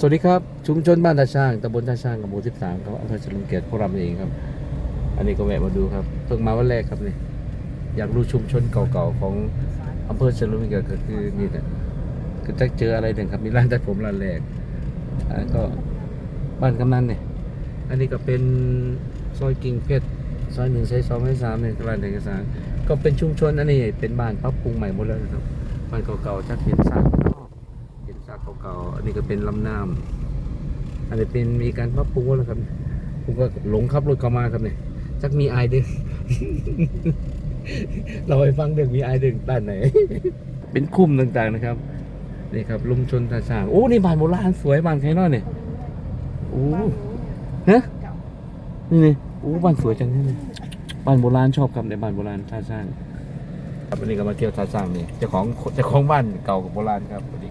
สวัสดีครับ ชุมชนบ้านท่าช่างตำบลท่าช่างกับหมู่13ครับอำเภอเฉลิมเกียรติพวกเราเองครับ อันนี้ก็แวะมาดูครับ เพิ่งมาวันแรกครับนี่อยากรู้ชุมชนเก่าๆของอำเภอเฉลิมเกียรติก็คือนี่แหละคือจะเจออะไรหนึ่งครับมีร้านตัดผมร้านแรกอ่าก็บ้านกำนันเนี่ยอันนี้ก็เป็นซอยกิ่งเพชรซอยหนึ่งซอยสองซอยสามเนี่ยร้านเอกสารก็เป็นชุมชนอันนี้เป็นบ้านปรับปรุงใหม่หมดแล้วครับบ้านเก่าๆจะเห็นซากเนาะ เก่าๆอันนี้ก็เป็นลำน้ำอันนี้เป็นมีการปรับปรุงแล้วครับผมก็หลงขับรถเข้ามาครับเนี่ยจักมีไอายดึงเราไปฟังเรื่องมีไอายดึงด้านไหน เป็นคุ้มต่างๆนะครับนี่ครับลุมชนท่าช้างโอ้นี่บ้านโบราณสวยบ้านใครน้อยเนี่ยโอ้ฮะนี่นี่โอ้บ้านสวยจังเลยบ้านโบราณชอบครับในบ้านโบราณท่าช้างครับวันนี้ก็มาเที่ยวท่าช้างนี่เจ้าของเจ้าของบ้านเก่ากับโบราณครับ